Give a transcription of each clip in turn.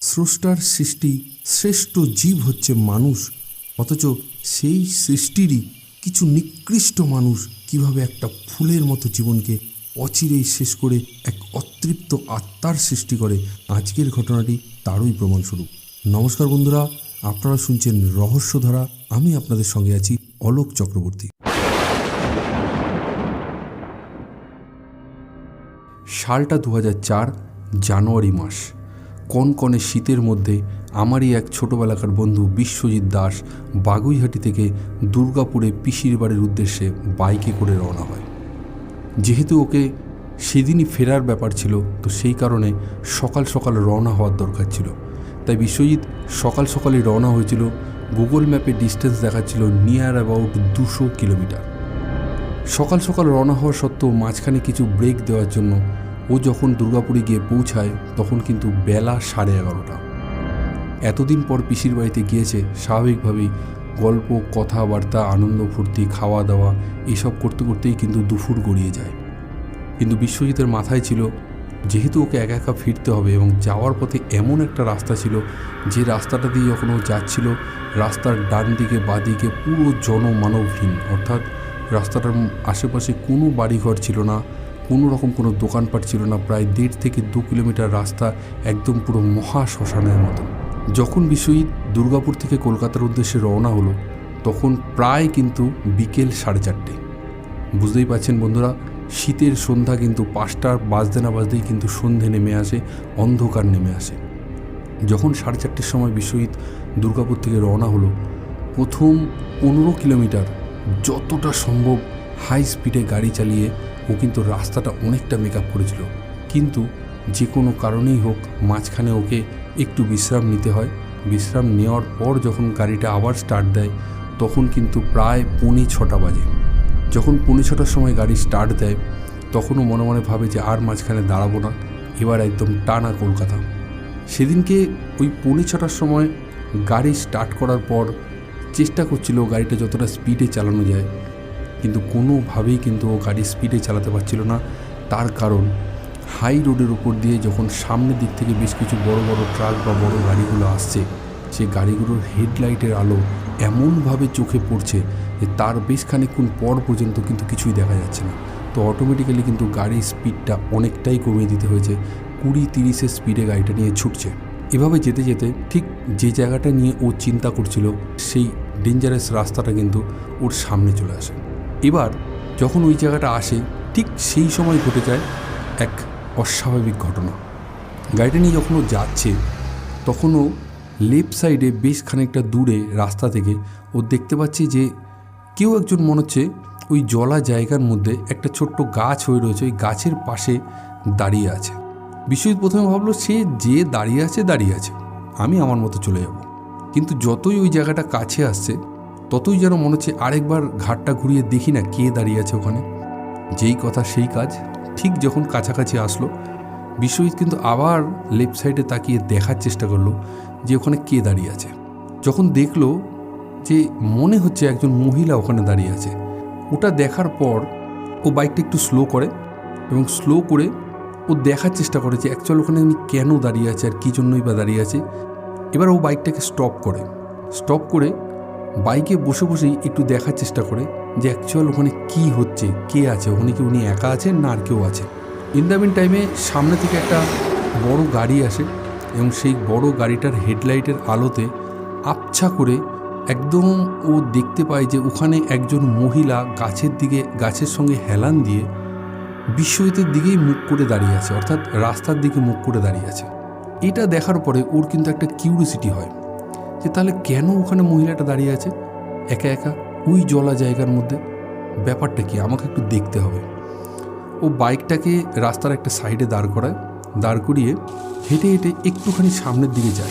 স্রষ্টার সৃষ্টি শ্রেষ্ঠ জীব হচ্ছে মানুষ, অথচ সেই সৃষ্টিরই কিছু নিকৃষ্ট মানুষ কীভাবে একটা ফুলের মতো জীবনকে অচিরেই শেষ করে এক অতৃপ্ত আত্মার সৃষ্টি করে, আজকের ঘটনাটি তারই প্রমাণস্বরূপ। নমস্কার বন্ধুরা, আপনারা শুনছেন রহস্যধারা, আমি আপনাদের সঙ্গে আছি অলোক চক্রবর্তী। সালটা দু জানুয়ারি মাস। কনকনে শীতের মধ্যে আমারই এক ছোটোবেলাকার বন্ধু বিশ্বজিৎ দাস বাগুইহাটি থেকে দুর্গাপুরে পিসির বাড়ির উদ্দেশ্যে বাইকে করে রওনা হয়। যেহেতু ওকে সেদিনই ফেরার ব্যাপার ছিল, তো সেই কারণে সকাল সকাল রওনা হওয়ার দরকার ছিল। তাই বিশ্বজিৎ সকাল সকালই রওনা হয়েছিল, গুগল ম্যাপে ডিস্টেন্স দেখাচ্ছিল নিয়ার অ্যাবাউট দুশো কিলোমিটার। সকাল সকাল রওনা হওয়া সত্ত্বেও মাঝখানে কিছু ব্রেক দেওয়ার জন্য ও যখন দুর্গাপুরে গিয়ে পৌঁছায়, তখন কিন্তু বেলা সাড়ে এগারোটা। এতদিন পর পিসির বাড়িতে গিয়েছে, স্বাভাবিকভাবেই গল্প, কথাবার্তা, আনন্দ, ফুর্তি খাওয়া দাওয়া এসব করতে করতেই কিন্তু দুপুর গড়িয়ে যায়। কিন্তু বিশ্বজিতের মাথায় ছিল, যেহেতু ওকে একা একা ফিরতে হবে এবং যাওয়ার পথে এমন একটা রাস্তা ছিল, যে রাস্তাটা দিয়ে যখন ও যাচ্ছিল, রাস্তার ডান দিকে বাদিকে পুরো জনমানবহীন। অর্থাৎ রাস্তাটার আশেপাশে কোনো বাড়িঘর ছিল না কোনো রকম কোনো দোকানপাট ছিল না, প্রায় দেড় থেকে দু কিলোমিটার রাস্তা একদম পুরো মহা শ্মশানের মতো। যখন বিশ্বজিৎ দুর্গাপুর থেকে কলকাতার উদ্দেশ্যে রওনা হলো, তখন প্রায় কিন্তু বিকেল সাড়ে চারটে। বুঝতেই পারছেন বন্ধুরা, শীতের সন্ধ্যা কিন্তু পাঁচটার বাজতে না বাজতেই কিন্তু সন্ধে নেমে আসে, অন্ধকার নেমে আসে। যখন সাড়ে চারটের সময় বিশ্বজিৎ দুর্গাপুর থেকে রওনা হলো, প্রথম পনেরো কিলোমিটার যতটা সম্ভব হাই স্পিডে গাড়ি চালিয়ে ও কিন্তু রাস্তাটা অনেকটা মেকআপ করেছিল। কিন্তু যে কোনো কারণেই হোক, মাঝখানে ওকে একটু বিশ্রাম নিতে হয়। বিশ্রাম নেওয়ার পর যখন গাড়িটা আবার স্টার্ট দেয়, তখন কিন্তু প্রায় পৌনে ছটা বাজে। যখন পৌনে ছটার সময় গাড়ি স্টার্ট দেয়, তখনও মনে মনে ভাবে যে আর মাঝখানে দাঁড়াবো না। এবার একদম টানা কলকাতা। সেদিনকে ওই পৌনে ছটার সময় গাড়ি স্টার্ট করার পর চেষ্টা করছিল গাড়িটা যতটা স্পিডে চালানো যায়। কিন্তু কোনোভাবেই কিন্তু ও গাড়ি স্পিডে চালাতে পারছিল না। তার কারণ হাই রোডের উপর দিয়ে যখন সামনের দিক থেকে বেশ কিছু বড় বড় ট্রাক বা বড় গাড়িগুলো আসছে, সে গাড়িগুলোর হেডলাইটের আলো এমনভাবে চোখে পড়ছে যে তার বেশ খানিক্ষণ পর পর্যন্ত কিন্তু কিছুই দেখা যাচ্ছে না। তো অটোমেটিক্যালি কিন্তু গাড়ির স্পিডটা অনেকটাই কমিয়ে দিতে হয়েছে, কুড়ি তিরিশের স্পিডে গাড়িটা নিয়ে ছুটছে। এভাবে যেতে যেতে ঠিক যে জায়গাটা নিয়ে ও চিন্তা করছিল, সেই ডেঞ্জারাস রাস্তাটা কিন্তু ওর সামনে চলে আসে। এবার যখন ওই জায়গাটা আসে, ঠিক সেই সময় ঘটে যায় এক অস্বাভাবিক ঘটনা। গাড়িটা নিয়ে যখন ও যাচ্ছে তখনও লেফট সাইডে বেশ খানিকটা দূরে রাস্তা থেকে ও দেখতে পাচ্ছি যে কেউ একজন মনে হচ্ছে ওই জলা জায়গার মধ্যে একটা ছোট্ট গাছ হয়ে রয়েছে, ওই গাছের পাশে দাঁড়িয়ে আছে। বিশ্বজিৎ প্রথমে ভাবলো, সে যে দাঁড়িয়ে আছে দাঁড়িয়ে আছে। আমি আমার মতো চলে যাব। কিন্তু যতই ওই জায়গাটা কাছে আসছে ততই যেন মনে হচ্ছে আরেকবার ঘাটটা ঘুরিয়ে দেখি না কে দাঁড়িয়ে আছে ওখানে। যেই কথা সেই কাজ, ঠিক যখন কাছাকাছি আসলো, বিশ্বজিৎ কিন্তু আবার লেফট সাইডে তাকিয়ে দেখার চেষ্টা করল যে ওখানে কে দাঁড়িয়ে আছে। যখন দেখল যে মনে হচ্ছে একজন মহিলা ওখানে দাঁড়িয়ে আছে, ওটা দেখার পর ও বাইকটা একটু স্লো করে এবং স্লো করে ও দেখার চেষ্টা করে যে অ্যাকচুয়াল ওখানে উনি কেন দাঁড়িয়ে আছে আর কী জন্যই বা দাঁড়িয়ে আছে। এবার ও বাইকটাকে স্টপ করে। স্টপ করে বাইকে বসে বসেই একটু দেখার চেষ্টা করে যে অ্যাকচুয়াল ওখানে কি হচ্ছে, কে আছে, ওখানে কি উনি একা আছেন না আর কেউ আছে ইন দ্য মিন টাইমে সামনে থেকে একটা বড় গাড়ি আসে এবং সেই বড় গাড়িটার হেডলাইটের আলোতে আবছা করে একদম ও দেখতে পায় যে ওখানে একজন মহিলা গাছের দিকে, গাছের সঙ্গে হেলান দিয়ে বিশ্বজিতের দিকেই মুখ করে দাঁড়িয়ে আছে, অর্থাৎ রাস্তার দিকে মুখ করে দাঁড়িয়ে আছে। এটা দেখার পরে ওর কিন্তু একটা কিউরিসিটি হয়। যে তাহলে কেন ওখানে মহিলাটা দাঁড়িয়ে আছে? একা একা ওই জলা জায়গার মধ্যে? ব্যাপারটা কি? আমাকে একটু দেখতে হবে। ও বাইকটাকে রাস্তার একটা সাইডে দাঁড় করায়, দাঁড় করিয়ে হেঁটে হেঁটে একটুখানি সামনের দিকে যায়।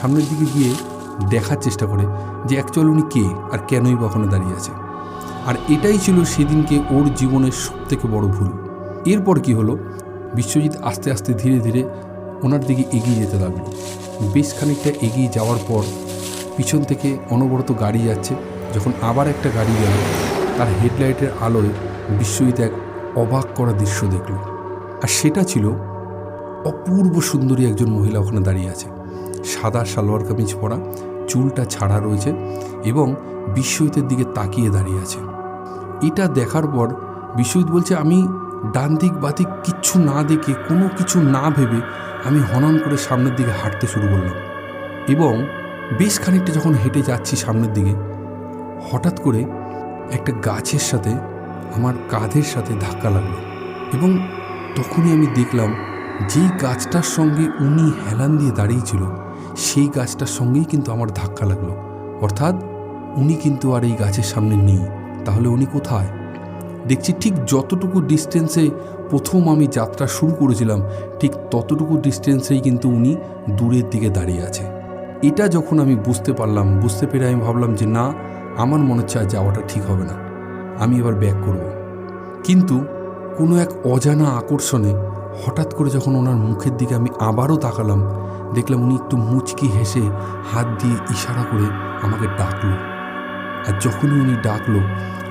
সামনের দিকে গিয়ে দেখার চেষ্টা করে যে অ্যাকচুয়াল উনি কে আর কেনই বা ওখানে দাঁড়িয়ে আছে। আর এটাই ছিল সেদিনকে ওর জীবনের সবথেকে বড় ভুল। এরপর কি হলো? বিশ্বজিৎ আস্তে আস্তে ধীরে ধীরে ওনার দিকে এগিয়ে যেতে লাগল। বেশ খানিকটা এগিয়ে যাওয়ার পর পিছন থেকে অনবরত গাড়ি যাচ্ছে। যখন আবার একটা গাড়ি গেল, তার হেডলাইটের আলোয় বিশ্বজিৎ এক অবাক করা দৃশ্য দেখল। আর সেটা ছিল অপূর্ব সুন্দরী একজন মহিলা ওখানে দাঁড়িয়ে আছে। সাদা সালোয়ার কামিজ পরা, চুলটা ছাড়া রয়েছে এবং বিশ্বজিতের দিকে তাকিয়ে দাঁড়িয়ে আছে। এটা দেখার পর বিশ্বজিৎ বলছে, আমি ডান দিক বাদিক কিচ্ছু না দেখে কোনো কিছু না ভেবে আমি হনন করে সামনের দিকে হাঁটতে শুরু করলাম এবং বেশ খানিকটা যখন হেঁটে যাচ্ছি সামনের দিকে, হঠাৎ করে একটা গাছের সাথে, আমার কাঁধের সাথে ধাক্কা লাগল এবং তখনই আমি দেখলাম যেই গাছটার সঙ্গে উনি হেলান দিয়ে দাঁড়িয়েছিল সেই গাছটার সঙ্গেই কিন্তু আমার ধাক্কা লাগল। অর্থাৎ উনি কিন্তু আর এই গাছের সামনে নেই, তাহলে উনি কোথায়? দেখছি ঠিক যতটুকু ডিস্টেন্সে প্রথম আমি যাত্রা শুরু করেছিলাম, ঠিক ততটুকু ডিস্টেন্সেই কিন্তু উনি দূরের দিকে দাঁড়িয়ে আছে। এটা যখন আমি বুঝতে পারলাম, বুঝতে পেরে আমি ভাবলাম যে না, আমার মনে হচ্ছে আর যাওয়াটা ঠিক হবে না। আমি এবার ব্যাক করব। কিন্তু কোনো এক অজানা আকর্ষণে হঠাৎ করে যখন ওনার মুখের দিকে আমি আবারও তাকালাম, দেখলাম উনি একটু মুচকি হেসে হাত দিয়ে ইশারা করে আমাকে ডাকলো। আর যখনই উনি ডাকলো,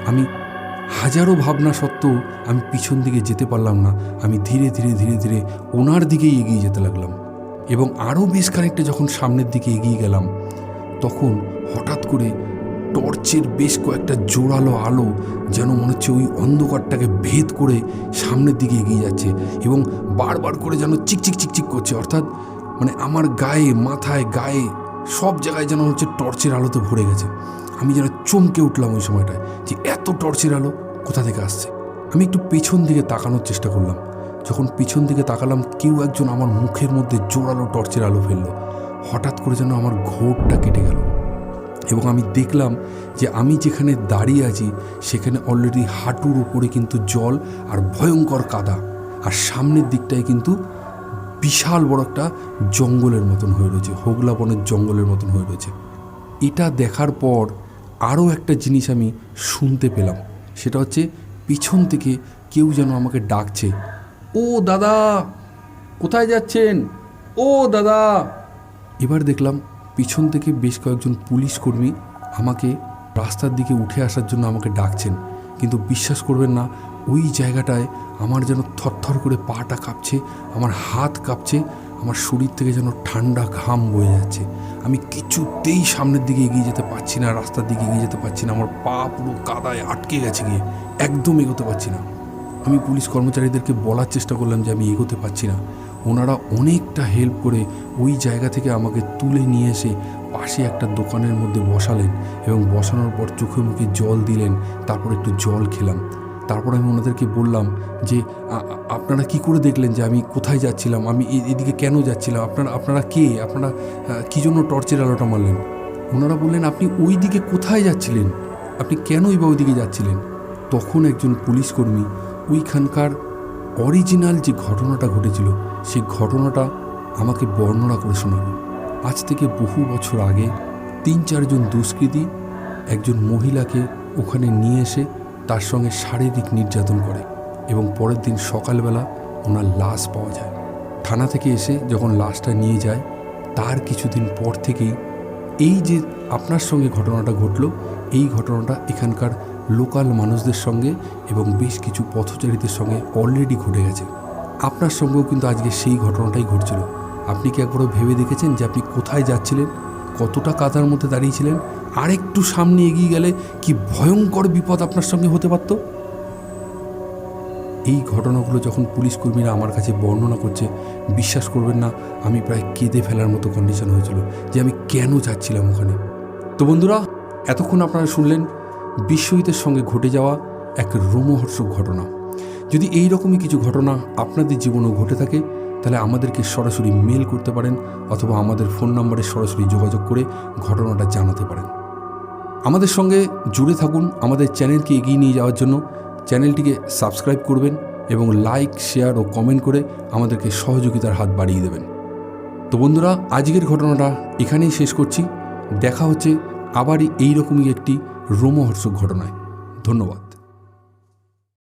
আমি হাজারো ভাবনা সত্ত্বেও আমি পিছন দিকে যেতে পারলাম না। আমি ধীরে ধীরে ধীরে ধীরে ওনার দিকেই এগিয়ে যেতে লাগলাম এবং আরও বেশ খানিকটা যখন সামনের দিকে এগিয়ে গেলাম, তখন হঠাৎ করে টর্চের বেশ কয়েকটা জোরালো আলো যেন মনে হচ্ছে ওই অন্ধকারটাকে ভেদ করে সামনের দিকে এগিয়ে যাচ্ছে এবং বারবার করে যেন চিকচিক চিকচিক করছে। অর্থাৎ মানে আমার গায়ে, মাথায়, গায়ে সব জায়গায় যেন হচ্ছে টর্চের আলোতে ভরে গেছে। আমি যেন চমকে উঠলাম ওই সময়টায় যে এত টর্চের আলো কোথা থেকে আসছে? আমি একটু পেছন দিকে তাকানোর চেষ্টা করলাম। যখন পিছন দিকে তাকালাম, কেউ একজন আমার মুখের মধ্যে জোরালো টর্চের আলো ফেলল। হঠাৎ করে যেন আমার ঘোরটা কেটে গেল এবং আমি দেখলাম যে আমি যেখানে দাঁড়িয়ে আছি, সেখানে অলরেডি হাঁটুর উপরে কিন্তু জল আর ভয়ঙ্কর কাদা। আর সামনের দিকটায় কিন্তু বিশাল বড় একটা জঙ্গলের মতন হয়ে রয়েছে, হোগলা বনের জঙ্গলের মতন হয়ে রয়েছে। এটা দেখার পর আরও একটা জিনিস আমি শুনতে পেলাম, সেটা হচ্ছে পিছন থেকে কেউ যেন আমাকে ডাকছে, ও দাদা, কোথায় যাচ্ছেন? ও দাদা! এবার দেখলাম পিছন থেকে বেশ কয়েকজন পুলিশ কর্মী আমাকে রাস্তার দিকে উঠে আসার জন্য আমাকে ডাকছেন, কিন্তু বিশ্বাস করবেন না ওই জায়গাটায় আমার যেন থরথর করে পাটা কাঁপছে, আমার হাত কাঁপছে, আমার শরীর থেকে যেন ঠান্ডা ঘাম বয়ে যাচ্ছে। আমি কিছুতেই সামনের দিকে এগিয়ে যেতে পারছি না, রাস্তার দিকে এগিয়ে যেতে পারছি না, আমার পা পুরো কাদায় আটকে গেছে গিয়ে, একদম এগোতে পারছি না। আমি পুলিশ কর্মচারীদেরকে বলার চেষ্টা করলাম যে আমি এগোতে পারছি না। ওনারা অনেকটা হেল্প করে ওই জায়গা থেকে আমাকে তুলে নিয়ে এসে পাশে একটা দোকানের মধ্যে বসালেন এবং বসানোর পর চোখে মুখে জল দিলেন, তারপর একটু জল খেলাম। তারপর আমি ওনাদেরকে বললাম যে আপনারা কি করে দেখলেন যে আমি কোথায় যাচ্ছিলাম? আমি এদিকে কেন যাচ্ছিলাম? আপনারা আপনারা কে? আপনারা কী জন্য টর্চের আলোটা মারলেন? ওনারা বললেন, আপনি ওই দিকে কোথায় যাচ্ছিলেন? আপনি কেন বা ওই দিকে যাচ্ছিলেন? তখন একজন পুলিশ কর্মী ওইখানকার অরিজিনাল যে ঘটনাটা ঘটেছিল সেই ঘটনাটা আমাকে বর্ণনা করে শোনালো। আজ থেকে বহু বছর আগে তিন, চারজন দুষ্কৃতী একজন মহিলাকে ওখানে নিয়ে এসে তার সঙ্গে শারীরিক নির্যাতন করে এবং পরের দিন সকালবেলা ওনার লাশ পাওয়া যায়। থানা থেকে এসে যখন লাশটা নিয়ে যায়, তার কিছুদিন পর থেকেই এই যে আপনার সঙ্গে ঘটনাটা ঘটলো, এই ঘটনাটা এখানকার লোকাল মানুষদের সঙ্গে এবং বেশ কিছু পথচারীদের সঙ্গে অলরেডি ঘটে গেছে। আপনার সঙ্গেও কিন্তু আজকে সেই ঘটনাটাই ঘটছিল। আপনি কি একবারও ভেবে দেখেছেন যে আপনি কোথায় যাচ্ছিলেন? কতটা কাদার মধ্যে দাঁড়িয়েছিলেন? আর একটু সামনে এগিয়ে গেলে কি ভয়ঙ্কর বিপদ আপনার সঙ্গে হতে পারত? এই ঘটনাগুলো যখন পুলিশ কর্মীরা আমার কাছে বর্ণনা করছে, বিশ্বাস করবেন না, আমি প্রায় কেঁদে ফেলার মতো কন্ডিশন হয়েছিল যে আমি কেন যাচ্ছিলাম ওখানে। তো বন্ধুরা, এতক্ষণ আপনারা শুনলেন বিশ্বজিতের সঙ্গে ঘটে যাওয়া এক রোমহর্ষক ঘটনা। যদি এই রকমই কিছু ঘটনা আপনাদের জীবনেও ঘটে থাকে, তাহলে আমাদেরকে সরাসরি মেল করতে পারেন অথবা আমাদের ফোন নম্বরে সরাসরি যোগাযোগ করে ঘটনাটা জানাতে পারেন। আমাদের সঙ্গে জুড়ে থাকুন আমাদের চ্যানেলকে এগিয়ে নিয়ে যাওয়ার জন্য। চ্যানেলটিকে সাবস্ক্রাইব করবেন এবং লাইক, শেয়ার ও কমেন্ট করে আমাদেরকে সহযোগিতার হাত বাড়িয়ে দেবেন। তো বন্ধুরা, আজকের ঘটনাটা এখানেই শেষ করছি। দেখা হচ্ছে আবারই এইরকমই একটি রোমহর্ষক ঘটনায়। ধন্যবাদ।